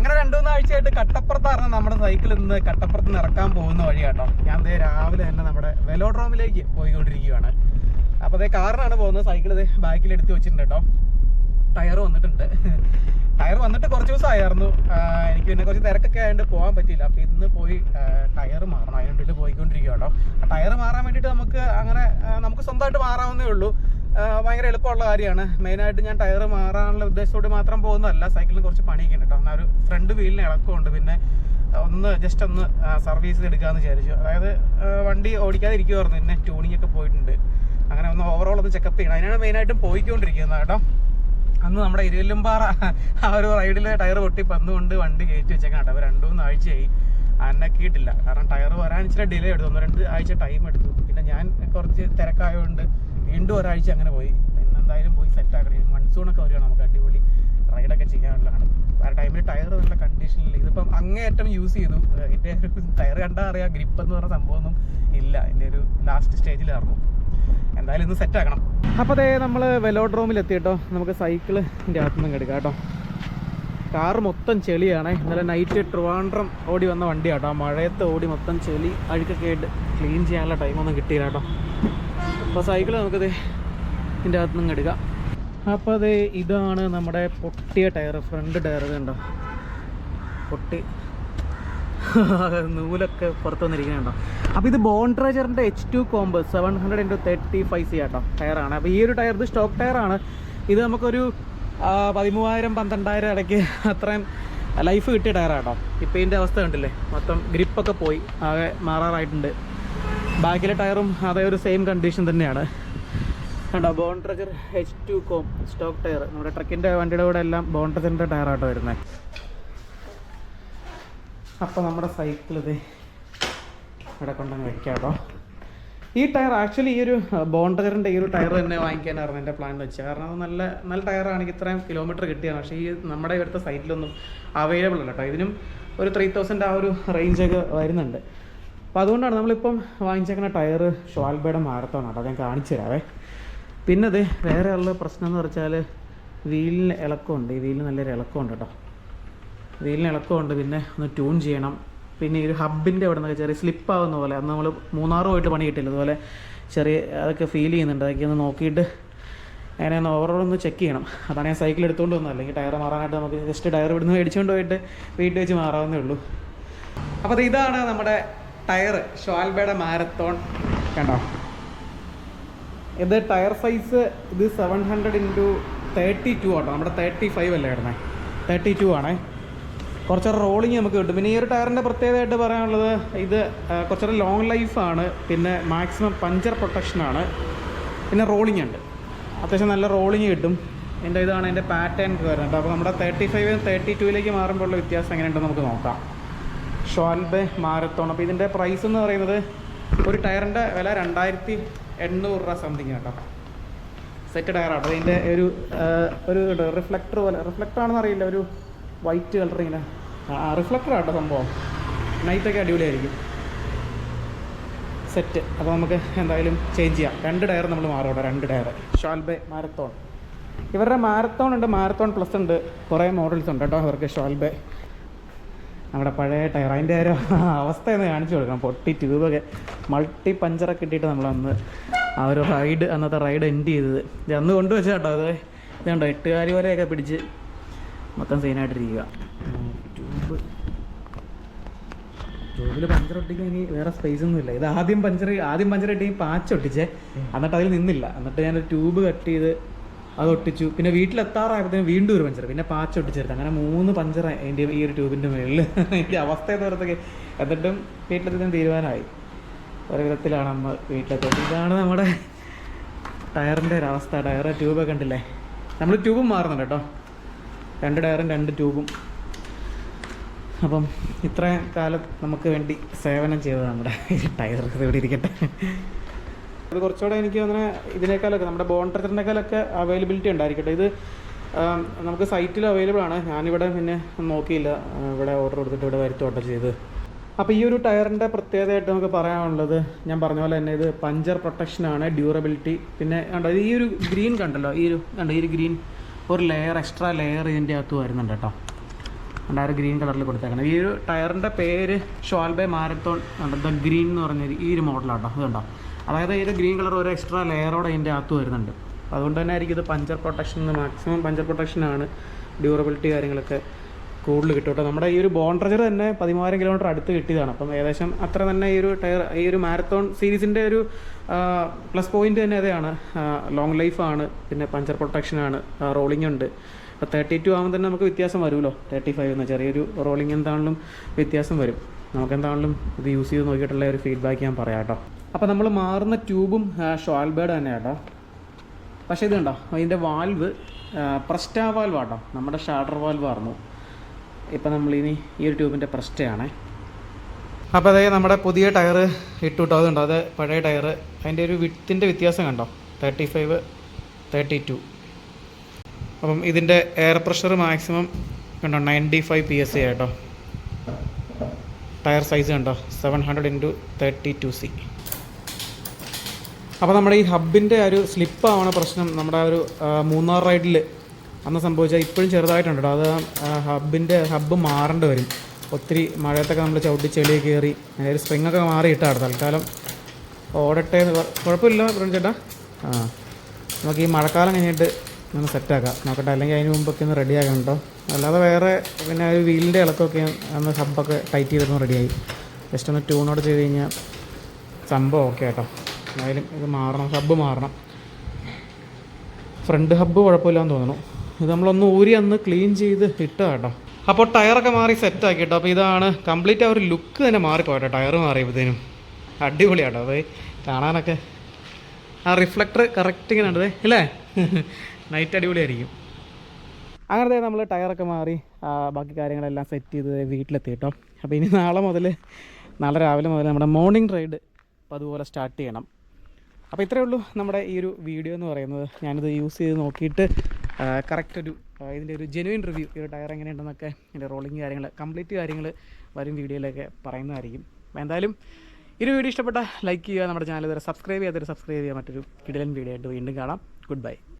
അങ്ങനെ രണ്ടു മൂന്ന് ആഴ്ചയായിട്ട് കട്ടപ്പുറത്താണ് നമ്മുടെ സൈക്കിൾ നിന്ന് കട്ടപ്പുറത്ത് ഇറക്കാൻ പോകുന്ന വഴി കേട്ടോ ഞാൻ ദേ രാവിലെ തന്നെ നമ്മുടെ വെലോഡ്രോമിലേക്ക് പോയിക്കൊണ്ടിരിക്കുകയാണ്. അപ്പോൾ അതേ കാറിനാണ് പോകുന്നത്. സൈക്കിൾ ഇതേ ബാക്കിൽ എടുത്ത് വെച്ചിട്ടുണ്ട് കേട്ടോ. ടയർ വന്നിട്ടുണ്ട്. ടയർ വന്നിട്ട് കുറച്ച് ദിവസമായിരുന്നു എനിക്ക് പിന്നെ കുറച്ച് തിരക്കൊക്കെ ആയതുകൊണ്ട് പോകാൻ പറ്റിയില്ല. അപ്പോൾ ഇന്ന് പോയി ടയർ മാറണം. അതിന് വേണ്ടിയിട്ട് പോയിക്കൊണ്ടിരിക്കുക കേട്ടോ. ആ ടയർ മാറാൻ വേണ്ടിയിട്ട് നമുക്ക് അങ്ങനെ നമുക്ക് സ്വന്തമായിട്ട് മാറാവുന്നേ ഉള്ളൂ. ഭയങ്കര എളുപ്പമുള്ള കാര്യമാണ്. മെയിനായിട്ട് ഞാൻ ടയർ മാറാനുള്ള ഉദ്ദേശത്തോടെ മാത്രം പോകുന്നതല്ല സൈക്കിളിന് കുറച്ച് പണിയൊക്കെ ഉണ്ട് കേട്ടോ. എന്നാൽ ഒരു ഫ്രണ്ട് വീലിന് ഇളക്കമുണ്ട്. പിന്നെ ഒന്ന് ജസ്റ്റ് ഒന്ന് സർവീസ് എടുക്കാമെന്ന് വിചാരിച്ചു. അതായത് വണ്ടി ഓടിക്കാതെ ഇരിക്കുമായിരുന്നു പിന്നെ ട്യൂണിംഗ് ഒക്കെ പോയിട്ടുണ്ട്. അങ്ങനെ ഒന്ന് ഓവറോൾ ഒന്ന് ചെക്കപ്പ് ചെയ്യണം. അതിനാണ് മെയിനായിട്ടും പോയിക്കൊണ്ടിരിക്കുന്നത് കേട്ടോ. അന്ന് നമ്മുടെ ഇരുവല്ലുംപാറ ആ ഒരു റൈഡിൽ ടയർ പൊട്ടി പന്നുകൊണ്ട് വണ്ടി കയറ്റി വെച്ചേക്കാണ് കേട്ടോ. അപ്പോൾ രണ്ട് മൂന്ന് ആഴ്ചയായി അനക്കിയിട്ടില്ല. കാരണം ടയർ വരാൻ ഇച്ചിരി ഡിലേ എടുത്തു. ഒന്ന് രണ്ട് ആഴ്ച ടൈം എടുത്തു. പിന്നെ ഞാൻ കുറച്ച് തിരക്കായതുകൊണ്ട് വീണ്ടും ഒരാഴ്ച അങ്ങനെ പോയി. എന്തായാലും പോയി സെറ്റ് ആക്കണം. മൺസൂണൊക്കെ വരികയാണ് നമുക്ക് അടിപൊളി റൈഡൊക്കെ ചെയ്യാനുള്ളതാണ് ആ ടൈമിൽ ടയർ നല്ല കണ്ടീഷനിൽ ഇതിപ്പം അങ്ങേയറ്റം യൂസ് ചെയ്തു. എന്റെ ഒരു ടയർ കണ്ടാൽ അറിയാം. ഗ്രിപ്പ് എന്ന് പറഞ്ഞ സംഭവമൊന്നും ഇല്ല. എന്റെ ഒരു ലാസ്റ്റ് സ്റ്റേജിലായിരുന്നു എന്തായാലും ഇന്ന് സെറ്റ് ആക്കണം. അപ്പോൾ അതേ നമ്മൾ വെലോഡ്രോമിൽ എത്തിയിട്ടോ. നമുക്ക് സൈക്കിളിന്റെ അകത്തുനിന്ന് എടുക്കാം കേട്ടോ. കാറ് മൊത്തം ചെളിയാണേ. ഇന്നലെ നൈറ്റ് ട്രിവാൻഡ്രം ഓടി വന്ന വണ്ടിയാട്ടോ. ആ മഴയത്ത് ഓടി മൊത്തം ചെളി അഴുക്കൊക്കെ ആയിട്ട് ക്ലീൻ ചെയ്യാനുള്ള ടൈമൊന്നും കിട്ടിയില്ല കേട്ടോ. അപ്പോൾ സൈക്കിൾ നമുക്കത് ഇതിന്റെ അകത്ത് നിന്ന് എടുക്കാം. അപ്പോൾ അത് ഇതാണ് നമ്മുടെ പൊട്ടിയ ടയർ ഫ്രണ്ട് ടയർ കണ്ടോ? പൊട്ടി. നൂലൊക്കെ പുറത്ത് വന്നിരിക്കുന്നുണ്ടോ അപ്പോൾ ഇത് ബോൺട്രേജറിന്റെ H two comp seven hundred into thirty five C ആട്ടോ ടയറാണ് അപ്പോൾ ഈ ഒരു ടയർ ഇത് സ്റ്റോക്ക് ടയറാണ് ഇത് നമുക്കൊരു പതിമൂവായിരം പന്ത്രണ്ടായിരം ഇടയ്ക്ക് അത്രയും ലൈഫ് കിട്ടിയ ടയറാട്ടോ ഇപ്പോൾ ഇതിന്റെ അവസ്ഥ കണ്ടില്ലേ? മൊത്തം ഗ്രിപ്പൊക്കെ പോയി ആകെ മാറാറായിട്ടുണ്ട്. ബാക്കിലെ ടയറും അതേ ഒരു സെയിം കണ്ടീഷൻ തന്നെയാണ്. കണ്ടോ trucker H two comp stock tyre നമ്മുടെ ട്രക്കിന്റെ വണ്ടിയുടെ കൂടെ എല്ലാം ബോൺ ബോൺട്രജറിന്റെ ടയറാട്ടോ വരുന്നത് അപ്പോൾ നമ്മുടെ സൈക്കിൾ ഇത് ഇവിടെ കൊണ്ടങ്ങ് വെക്കാം കേട്ടോ. ഈ ടയർ ആക്ച്വലി ഈ ഒരു ബോൺ ബോണ്ടറിന്റെ ഈ ഒരു ടയർ തന്നെ വാങ്ങിക്കാനായിരുന്നു എന്റെ പ്ലാൻ വെച്ചാൽ കാരണം അത് നല്ല നല്ല ടയറാണെങ്കിൽ ഇത്രയും കിലോമീറ്റർ കിട്ടിയാണ് പക്ഷേ ഈ നമ്മുടെ ഇവിടുത്തെ സൈറ്റിലൊന്നും അവൈലബിൾ അല്ല കേട്ടോ. ഇതിനും ഒരു ത്രീ തൗസൻഡ് ആ ഒരു റേഞ്ചൊക്കെ വരുന്നുണ്ട്. അപ്പോൾ അതുകൊണ്ടാണ് നമ്മളിപ്പം വാങ്ങിച്ചേക്കുന്ന ടയർ ഷോൽബയുടെ മാരത്തോൺ കേട്ടോ ഞാൻ കാണിച്ചു തരാവേ. പിന്നെ അത് വേറെ ഉള്ള പ്രശ്നം എന്ന് പറഞ്ഞാൽ വീലിന് ഇളക്കമുണ്ട്. ഈ വീലിന് നല്ലൊരു ഇളക്കമുണ്ട് കേട്ടോ. വീലിന് ഇളക്കമുണ്ട് പിന്നെ ഒന്ന് ട്യൂൺ ചെയ്യണം. പിന്നെ ഈ ഒരു ഹബിന്റെ അവിടെ നിന്നൊക്കെ ചെറിയ സ്ലിപ്പ് ആവുന്ന പോലെ അന്ന് നമ്മൾ മൂന്നാറ് പോയിട്ട് പണി കിട്ടില്ല അതുപോലെ ചെറിയ അതൊക്കെ ഫീൽ ചെയ്യുന്നുണ്ട്. അതൊക്കെ ഒന്ന് നോക്കിയിട്ട് അങ്ങനെ ഒന്ന് ഓവറോൾ ഒന്ന് ചെക്ക് ചെയ്യണം. അതാണ് ഞാൻ സൈക്കിൾ എടുത്തുകൊണ്ട് വന്നത്. അല്ലെങ്കിൽ ടയർ മാറാനായിട്ട് നമുക്ക് ജസ്റ്റ് ടയർ ഇവിടുന്ന് മേടിച്ചുകൊണ്ട് പോയിട്ട് വീട്ടിൽ വെച്ച് മാറാവുന്നേ ഉള്ളൂ. അപ്പോൾ ഇതാണ് നമ്മുടെ ടയർ ഷോൽബയുടെ മാരത്തോൺ. കണ്ടോ? ഇത് ടയർ സൈസ് ഇത് seven hundred into thirty two ആട്ടോ. നമ്മുടെ തേർട്ടി ഫൈവ് അല്ലേ ഇടുന്നത് തേർട്ടി ടു ആണേ. കുറച്ചൊരു റോളിങ് നമുക്ക് കിട്ടും. പിന്നെ ഈ ഒരു ടയറിന്റെ പ്രത്യേകതയായിട്ട് പറയാനുള്ളത് ഇത് കുറച്ചൊരു ലോങ് ലൈഫാണ് പിന്നെ മാക്സിമം പഞ്ചർ പ്രൊട്ടക്ഷനാണ് പിന്നെ റോളിംഗ് ഉണ്ട്. അത്യാവശ്യം നല്ല റോളിങ് കിട്ടും. എന്റെ ഇതാണ് എന്റെ പാറ്റേൺ വരുന്നത്. അപ്പോൾ നമ്മുടെ തേർട്ടി ഫൈവ് തേർട്ടി ടുവിലേക്ക് മാറുമ്പോഴുള്ള വ്യത്യാസം എങ്ങനെയുണ്ടെന്ന് നമുക്ക് നോക്കാം. Schwalbe Marathon. അപ്പോൾ ഇതിന്റെ പ്രൈസ് എന്ന് പറയുന്നത് ഒരു ടയറിന്റെ വില രണ്ടായിരത്തി എണ്ണൂറ് രൂപ സംതിങ് കേട്ടോ. സെറ്റ് ടയറാണ്. അതിന്റെ ഒരു ഒരു റിഫ്ലക്ടർ പോലെ. റിഫ്ലക്ടർ ആണെന്ന് അറിയില്ല. ഒരു വൈറ്റ് കളർ ഇങ്ങനെ. ആ റിഫ്ലക്ടർ ആട്ടോ സംഭവം. നൈറ്റൊക്കെ അടിപൊളിയായിരിക്കും. സെറ്റ് അപ്പോൾ നമുക്ക് എന്തായാലും ചേഞ്ച് ചെയ്യാം. രണ്ട് ടയർ നമ്മൾ മാറും കേട്ടോ. രണ്ട് ടയർ ഷോൽബെ മാരത്തോൺ. ഇവരുടെ മാരത്തോൺ ഉണ്ട്. മാരത്തോൺ പ്ലസ് ഉണ്ട്. കുറേ മോഡൽസ് ഉണ്ട് കേട്ടോ. ഇവർക്ക് ഷോൽബെ നമ്മുടെ പഴയ ടയർ. അതിന്റെ ഒരു അവസ്ഥ എന്ന് കാണിച്ചു കൊടുക്കണം. പൊട്ടി ട്യൂബൊക്കെ മൾട്ടി പഞ്ചറൊക്കെ ഇട്ടിട്ട് നമ്മളന്ന് ആ ഒരു റൈഡ് അന്നത്തെ റൈഡ് എൻഡ് ചെയ്തത്. ഇത് അന്ന് കൊണ്ടുവച്ച കേട്ടോ അത്. ഇതുണ്ടോ എട്ടുകാലി വരെയൊക്കെ പിടിച്ച് മൊത്തം സീനായിട്ടിരിക്കുക ട്യൂബ്. ട്യൂബിൽ പഞ്ചർ ഒട്ടിക്കാൻ ഇനി വേറെ സ്പേസ് ഒന്നും ഇല്ല. ഇത് ആദ്യം പഞ്ചർ ആദ്യം പഞ്ചർ ഇട്ടി പാച്ച് ഒട്ടിച്ചേ. എന്നിട്ട് അതിൽ നിന്നില്ല. എന്നിട്ട് ഞാൻ ട്യൂബ് കട്ട് ചെയ്ത് അത് ഒട്ടിച്ചു പിന്നെ വീട്ടിലെത്താറായപ്പോഴത്തേനും വീണ്ടും ഒരു പഞ്ചർ പിന്നെ പാച്ച് ഒട്ടിച്ചെടുത്ത്. അങ്ങനെ മൂന്ന് പഞ്ചർ എന്റെ ഈ ഒരു ട്യൂബിന്റെ മുകളിൽ എന്റെ അവസ്ഥ പറയുന്നത് എന്നിട്ടും വീട്ടിലെത്താൻ തീരുമാനമായി. ഒരു വിധത്തിലാണ് നമ്മൾ വീട്ടിലെത്തിയത്. ഇതാണ് നമ്മുടെ ടയറിന്റെ ഒരു അവസ്ഥ. ടയർ ട്യൂബൊക്കെ കണ്ടില്ലേ നമ്മൾ ട്യൂബും മാറുന്നുണ്ട് കേട്ടോ. രണ്ട് ടയറും രണ്ട് ട്യൂബും. അപ്പം ഇത്രയും കാലം നമുക്ക് വേണ്ടി സേവനം ചെയ്തത് നമ്മുടെ ടയർ. ഇവിടെ ഇരിക്കട്ടെ. ഇത് കുറച്ചുകൂടെ എനിക്ക് അങ്ങനെ ഇതിനേക്കാളൊക്കെ നമ്മുടെ ബോണ്ടറിനേക്കാളൊക്കെ അവൈലബിലിറ്റി ഉണ്ടായിരിക്കട്ടെ. ഇത് നമുക്ക് സൈറ്റിൽ അവൈലബിൾ ആണ്. ഞാനിവിടെ പിന്നെ നോക്കിയില്ല. ഇവിടെ ഓർഡർ കൊടുത്തിട്ട് ഇവിടെ വരുത്തോട്ടെ ചെയ്ത്. അപ്പോൾ ഈ ഒരു ടയറിന്റെ പ്രത്യേകതയായിട്ട് നമുക്ക് പറയാനുള്ളത് ഞാൻ പറഞ്ഞ പോലെ തന്നെ ഇത് പഞ്ചർ പ്രൊട്ടക്ഷനാണ് ഡ്യൂറബിലിറ്റി പിന്നെ കണ്ടോ ഈ ഒരു ഗ്രീൻ കണ്ടല്ലോ ഈ ഒരു കണ്ടോ ഈ ഒരു ഗ്രീൻ ഒരു ലെയർ എക്സ്ട്രാ ലെയർ ഇതിന്റെ അകത്ത് വരുന്നുണ്ട് കേട്ടോ. കണ്ട ആ ഒരു ഗ്രീൻ കളറിൽ കൊടുത്തേക്കണം ഈ ഒരു ടയറിന്റെ പേര് ഷോൾബെ മാരത്തോൺ കണ്ടോ ദ ഗ്രീൻ എന്ന് പറഞ്ഞ ഈ ഒരു മോഡലാണ് മോഡലാട്ടോ അതുണ്ടോ അതായത് ഈ ഗ്രീൻ കളർ ഒരു എക്സ്ട്രാ ലെയറോടെ ഇതിന്റെ അകത്ത് വരുന്നുണ്ട്. അതുകൊണ്ട് തന്നെ ആയിരിക്കും ഇത് പഞ്ചർ പ്രൊട്ടക്ഷൻ മാക്സിമം പഞ്ചർ പ്രൊട്ടക്ഷനാണ് ഡ്യൂറബിലിറ്റി കാര്യങ്ങളൊക്കെ കൂടുതൽ കിട്ടും നമ്മുടെ ഈ ഒരു ബോണ്ടറജർ തന്നെ പതിമൂവായിരം കിലോമീറ്റർ അടുത്ത് കിട്ടിയതാണ്. അപ്പം ഏകദേശം അത്ര തന്നെ ഈ ഒരു ടയർ ഈ ഒരു മാരത്തോൺ സീരീസിന്റെ ഒരു പ്ലസ് പോയിന്റ് തന്നെ അതാണ്. ലോങ് ലൈഫാണ് പിന്നെ പഞ്ചർ പ്രൊട്ടക്ഷനാണ് റോളിംഗ് ഉണ്ട്. ഇപ്പോൾ തേർട്ടി ടു ആകുമ്പോൾ തന്നെ നമുക്ക് വ്യത്യാസം വരുമല്ലോ. തേർട്ടി ഫൈവ് എന്ന ചെറിയൊരു റോളിംഗ് എന്താണെങ്കിലും വ്യത്യാസം വരും. നമുക്ക് എന്താണെങ്കിലും ഇത് യൂസ് ചെയ്ത് നോക്കിയിട്ടുള്ള ഒരു ഫീഡ്ബാക്ക് ഞാൻ പറയാം കേട്ടോ. അപ്പോൾ നമ്മൾ മാറുന്ന ട്യൂബും ഷോൾബേഡ് തന്നെ കേട്ടോ. പക്ഷേ ഇത് കണ്ടോ അതിന്റെ വാൽവ് പ്രസ്റ്റാ വാൽവ് ആട്ടോ. നമ്മുടെ ഷാഡർ വാൽവ് ആയിരുന്നു ഇപ്പം നമ്മളിനി ഈ ഒരു ട്യൂബിന്റെ പ്രസ്റ്റയാണ് അപ്പോൾ അതായത് നമ്മുടെ പുതിയ ടയർ ഇട്ടു കിട്ടോ അതുണ്ടോ അത് പഴയ ടയർ അതിന്റെ ഒരു വിത്തിന്റെ വ്യത്യാസം കണ്ടോ? തേർട്ടി ഫൈവ് തേർട്ടി ടു അപ്പം ഇതിന്റെ എയർ പ്രഷർ മാക്സിമം കണ്ടോ? Ninety five P S C കേട്ടോ ടയർ സൈസ് കണ്ടോ? Seven hundred into thirty two C. അപ്പോൾ നമ്മുടെ ഈ ഹബിന്റെ ഒരു സ്ലിപ്പാവണ പ്രശ്നം നമ്മുടെ ഒരു മൂന്നാർ റൈഡിൽ അന്ന് സംഭവിച്ചാൽ ഇപ്പോഴും ചെറുതായിട്ടുണ്ട് അത് ഹബിന്റെ ഹബ്ബ് മാറേണ്ടി വരും. ഒത്തിരി മഴയത്തൊക്കെ നമ്മൾ ചവിട്ടി ചെളി കയറി ഒരു സ്പ്രിങ്ങൊക്കെ മാറിയിട്ടാണ് തൽക്കാലം ഓടട്ടെ കുഴപ്പമില്ല ബ്രൺ ചേട്ടാ. ആ നമുക്ക് ഈ മഴക്കാലം കഴിഞ്ഞിട്ട് ഒന്ന് സെറ്റാക്കാം നോക്കട്ടെ അല്ലെങ്കിൽ അതിന് മുമ്പൊക്കെ ഒന്ന് റെഡിയാക്കണം കേട്ടോ. അല്ലാതെ വേറെ പിന്നെ ഒരു വീലിന്റെ ഇളക്കമൊക്കെ ഒന്ന് ഹബ്ബൊക്കെ ടൈറ്റ് ചെയ്തൊന്ന് റെഡിയായി ജസ്റ്റ് ഒന്ന് ട്യൂണോട് ചെയ്ത് കഴിഞ്ഞാൽ സംഭവം ഓക്കെ കേട്ടോ എന്തായാലും ഇത് മാറണം ഹബ്ബ് മാറണം. ഫ്രണ്ട് ഹബ്ബ് കുഴപ്പമില്ലാന്ന് തോന്നുന്നു. ഇത് നമ്മളൊന്ന് ഊരി അന്ന് ക്ലീൻ ചെയ്ത് ഇട്ട കേട്ടോ. അപ്പോൾ ടയറൊക്കെ മാറി സെറ്റാക്കി കേട്ടോ. അപ്പോൾ ഇതാണ് കംപ്ലീറ്റ് ആ ഒരു ലുക്ക് തന്നെ മാറിപ്പോട്ടോ ടയർ മാറിയപ്പോഴത്തേനും. അടിപൊളിയാട്ടോ അത് കാണാനൊക്കെ. ആ റിഫ്ലക്ടർ കറക്റ്റ് ഇങ്ങനെ ഉണ്ട് അല്ലേ? നൈറ്റ് അടിപൊളിയായിരിക്കും. അങ്ങനത്തെ നമ്മൾ ടയറൊക്കെ മാറി ബാക്കി കാര്യങ്ങളെല്ലാം സെറ്റ് ചെയ്ത് വീട്ടിലെത്തി കേട്ടോ. അപ്പോൾ ഇനി നാളെ മുതൽ നാളെ രാവിലെ മുതൽ നമ്മുടെ മോർണിംഗ് റൈഡ് അപ്പോൾ അതുപോലെ സ്റ്റാർട്ട് ചെയ്യണം. അപ്പോൾ ഇത്രയേ ഉള്ളൂ നമ്മുടെ ഈ ഒരു വീഡിയോ എന്ന് പറയുന്നത്. ഞാനിത് യൂസ് ചെയ്ത് നോക്കിയിട്ട് കറക്റ്റ് ഒരു ഇതിന്റെ ഒരു ജെനുവിൻ റിവ്യൂ ഈ ഒരു ടയർ എങ്ങനെയുണ്ടെന്നൊക്കെ ഇതിന്റെ റോളിങ് കാര്യങ്ങൾ കംപ്ലീറ്റ് കാര്യങ്ങൾ വരും വീഡിയോയിലൊക്കെ പറയുന്നതായിരിക്കും. എന്തായാലും ഈ ഒരു വീഡിയോ ഇഷ്ടപ്പെട്ട ലൈക്ക് ചെയ്യുക നമ്മുടെ ചാനൽ ഇതുവരെ സബ്സ്ക്രൈബ് ചെയ്യാത്തൊരു സബ്സ്ക്രൈബ് ചെയ്യുക. മറ്റൊരു കിടലൻ വീഡിയോ ആയിട്ട് വീണ്ടും കാണാം. Good bye